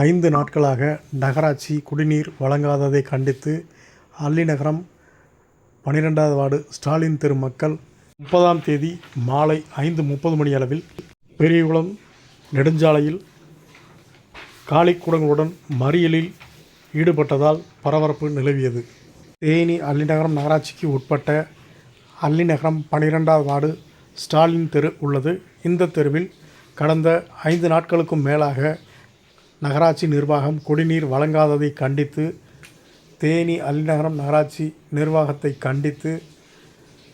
ஐந்து நாட்களாக நகராட்சி குடிநீர் வழங்காததை கண்டித்து அல்லிநகரம் பன்னிரெண்டாவது வார்டு ஸ்டாலின் தெரு மக்கள் முப்பதாம் தேதி மாலை ஐந்து முப்பது மணி அளவில் பெரியகுளம் நெடுஞ்சாலையில் காலிக்குடங்களுடன் மறியலில் ஈடுபட்டதால் பரபரப்பு நிலவியது. தேனி அல்லிநகரம் நகராட்சிக்கு உட்பட்ட அல்லிநகரம் பன்னிரெண்டாவது வார்டு ஸ்டாலின் தெரு உள்ளது. இந்த தெருவில் கடந்த ஐந்து நாட்களுக்கும் மேலாக நகராட்சி நிர்வாகம் குடிநீர் வழங்காததை கண்டித்து தேனி அல்லிநகரம் நகராட்சி நிர்வாகத்தை கண்டித்து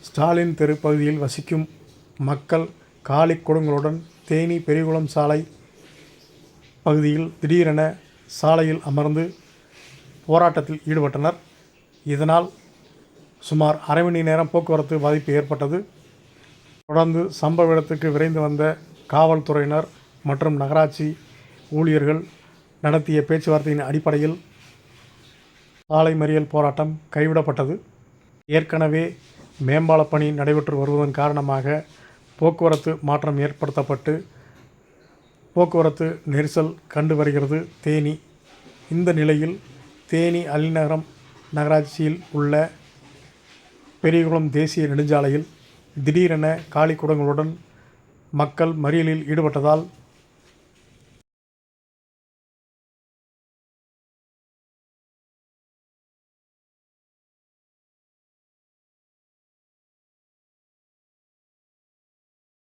ஸ்டாலின் தெரு பகுதியில் வசிக்கும் மக்கள் காலி குடங்களுடன் தேனி பெரியகுளம் சாலை பகுதியில் திடீரென சாலையில் அமர்ந்து போராட்டத்தில் ஈடுபட்டனர். இதனால் சுமார் அரை மணி நேரம் போக்குவரத்து பாதிப்பு ஏற்பட்டது. தொடர்ந்து சம்பவ இடத்துக்கு விரைந்து வந்த காவல்துறையினர் மற்றும் நகராட்சி ஊழியர்கள் நடத்திய பேச்சுவார்த்தையின் அடிப்படையில் சாலை மறியல் போராட்டம் கைவிடப்பட்டது. ஏற்கனவே மேம்பாலப் பணி நடைபெற்று வருவதன் காரணமாக போக்குவரத்து மாற்றம் ஏற்படுத்தப்பட்டு போக்குவரத்து நெரிசல் கண்டு வருகிறது. தேனி. இந்த நிலையில் தேனி அலிநகரம் நகராட்சியில் உள்ள பெரியகுளம் தேசிய நெடுஞ்சாலையில் திடீரென காலிக்குடங்களுடன் மக்கள் மறியலில் ஈடுபட்டதால்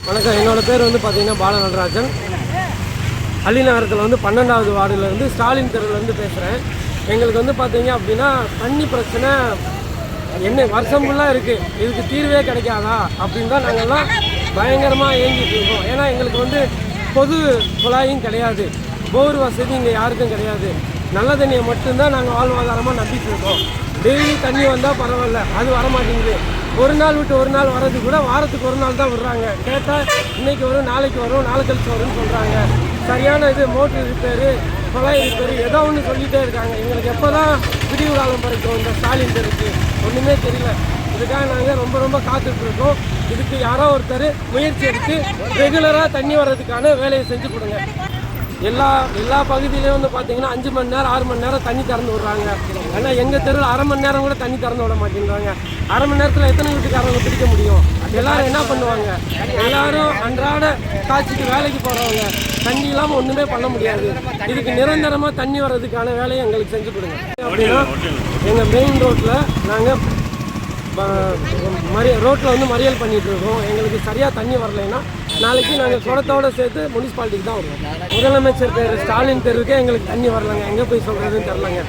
வணக்கம். என்னோட பேர் வந்து பார்த்தீங்கன்னா பால நடராஜன் அள்ளிநகரத்தில் வந்து பன்னெண்டாவது வார்டுலேருந்து ஸ்டாலின் தெருவிலேருந்து பேசுகிறேன் எங்களுக்கு வந்து பார்த்தீங்க அப்படின்னா தண்ணி பிரச்சனை என்ன வருஷம் ஃபுல்லாக இருக்குது இதுக்கு தீர்வே கிடைக்காதா அப்படின்னு தான் நாங்கள்லாம் பயங்கரமாக ஏங்கிட்டு இருக்கோம். ஏன்னா எங்களுக்கு வந்து பொது குழாயும் கிடையாது. போர் வசதி இங்கே யாருக்கும் கிடையாது. நல்ல தண்ணியை மட்டும்தான் நாங்கள் வாழ்வாதாரமாக நம்பிட்டு இருக்கோம். டெய்லி தண்ணி வந்தால் பரவாயில்ல அது வர மாட்டேங்குது ஒரு நாள் விட்டு ஒரு நாள் வர்றது கூட வாரத்துக்கு ஒரு நாள் தான் விடுறாங்க. கேட்டால் இன்றைக்கி வரும் நாளைக்கு வரும் நாளை கழிச்சு வரும்னு சொல்கிறாங்க சரியான இது மோட்ரு ரிப்பேரு குழாய் ரிப்பேரு ஏதோ ஒன்று சொல்லிகிட்டே இருக்காங்க. எங்களுக்கு எப்போ தான் விடிவு காலம் பறிக்கும் இந்த ஸ்டாலின் தெருக்கு? ஒன்றுமே தெரியல. இதுக்காக நாங்கள் ரொம்ப ரொம்ப காத்துட்ருக்கோம் இதுக்கு யாரோ ஒருத்தர் முயற்சி எடுத்து ரெகுலராக தண்ணி வர்றதுக்கான வேலையை செஞ்சு கொடுங்க. எல்லா எல்லா பகுதியிலையும் வந்து பார்த்தீங்கன்னா அஞ்சு மணி நேரம் ஆறு மணி நேரம் தண்ணி திறந்து விடுறாங்க. ஆனால் எங்கள் தெருவில் அரை மணி நேரம் கூட தண்ணி திறந்து விட மாட்டேங்கிறாங்க. அரை மணி நேரத்தில் எத்தனை வீட்டுக்காரங்க பிடிக்க முடியும்? எல்லாரும் என்ன பண்ணுவாங்க? எல்லாரும் அன்றாட காட்சிக்கு வேலைக்கு போகிறவங்க தண்ணி இல்லாமல் ஒன்றுமே பண்ண முடியாது. இதுக்கு நிரந்தரமாக தண்ணி வர்றதுக்கான வேலையை எங்களுக்கு செஞ்சு கொடுங்க. அப்படின்னா எங்கள் மெயின் ரோட்டில் நாங்கள் மறிய ரோட்டில் வந்து மறியல் பண்ணிட்டு இருக்கோம் எங்களுக்கு சரியாக தண்ணி வரலைன்னா நாளைக்கு நாங்கள் குடத்தோட சேர்த்து முனிசிபாலிட்டிக்கு தான் வருவோம். முதலமைச்சர் பேர் ஸ்டாலின் தெருவுக்கே எங்களுக்கு தண்ணி வரலங்க. எங்கே போய் சொல்கிறதுன்னு தெரிலங்க